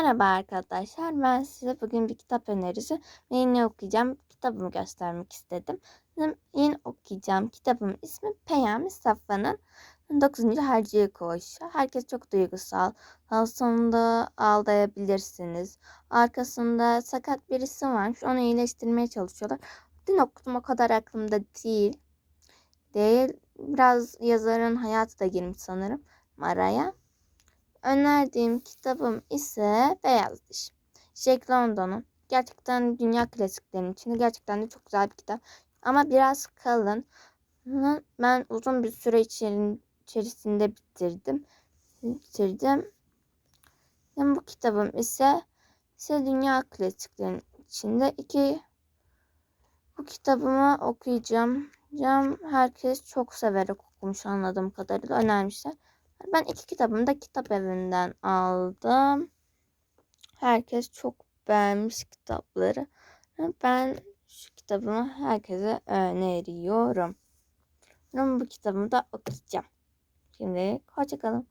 Merhaba arkadaşlar. Ben size bugün bir kitap önerisi ve yeni okuyacağım kitabımı göstermek istedim. Benim yeni okuyacağım kitabımın ismi Peyami Safvan'ın 9. Harciye Koğuşu. Herkes çok duygusal. Sonunda ağlayabilirsiniz. Arkasında sakat birisi varmış. Onu iyileştirmeye çalışıyorlar. Dün okudum o kadar aklımda değil. Değil. Biraz yazarın hayatı da girmiş sanırım araya. Önerdiğim kitabım ise Beyaz Diş. Jack London'un. Gerçekten dünya klasiklerinin içinde gerçekten de çok güzel bir kitap. Ama biraz kalın. Ben uzun bir süre içerisinde bitirdim. Bitirdim. Yani bu kitabım ise ise dünya klasiklerinin içinde iki bu kitabımı okuyacağım. Cam herkes çok severek okumuş anladığım kadarıyla önermişler. Ben iki kitabımı da kitap evinden aldım. Herkes çok beğenmiş kitapları. Ben şu kitabımı herkese öneriyorum. Ben bu kitabımı da okuyacağım. Şimdi hoşçakalın.